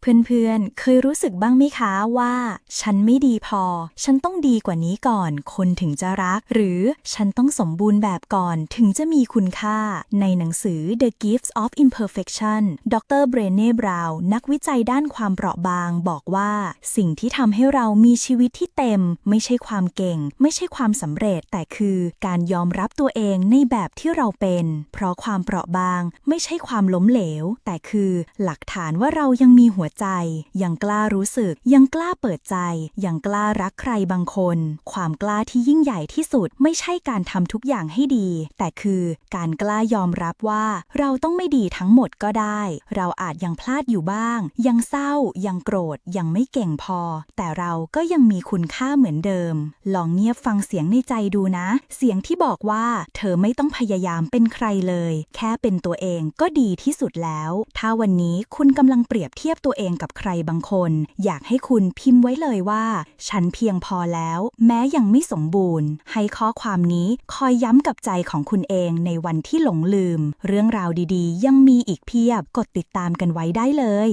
เพื่อนๆ เคยรู้สึกบ้างไหมคะว่า ฉันไม่ดีพอ ฉันต้องดีกว่านี้ก่อน คนถึงจะรัก หรือฉันต้องสมบูรณ์แบบก่อนถึงจะมีคุณค่า ในหนังสือ The Gifts of Imperfection ดรเบรเน่บราวน์นักวิจัยด้านความเปราะบาง บอกว่าสิ่งที่ทำให้เรามีชีวิตที่เต็ม ไม่ใช่ความเก่ง ไม่ใช่ความสำเร็จ แต่คือการยอมรับตัวเองในแบบที่เราเป็น เพราะความเปราะบาง ไม่ใช่ความล้มเหลว แต่คือ หลักฐานว่าเรายังมีหัวใจ ยังกล้ารู้สึก ยังกล้าเปิดใจ ยังกล้ารักใครบางคน ความกล้าที่ยิ่งใหญ่ที่สุดไม่ใช่การทำทุกอย่างให้ดี แต่คือการกล้ายอมรับว่าเราต้องไม่ดีทั้งหมดก็ได้ เราอาจยังพลาดอยู่บ้าง ยังเศร้า ยังโกรธ ยังไม่เก่งพอ แต่เราก็ยังมีคุณค่าเหมือนเดิม ลองเงียบฟังเสียงในใจดูนะ เสียงที่บอกว่า เธอไม่ต้องพยายามเป็นใครเลย แค่เป็นตัวเองก็ดีที่สุดแล้ว ถ้าวันนี้คุณกำลังเปรียบเทียบตัวเองกับใครบางคน อยากให้คุณพิมพ์ไว้เลยว่า ฉันเพียงพอแล้ว แม้ยังไม่สมบูรณ์ ให้ข้อความนี้คอยย้ำกับใจของคุณเองในวันที่หลงลืม เรื่องราวดีๆ ยังมีอีกเพียบกดติดตามกันไว้ได้เลย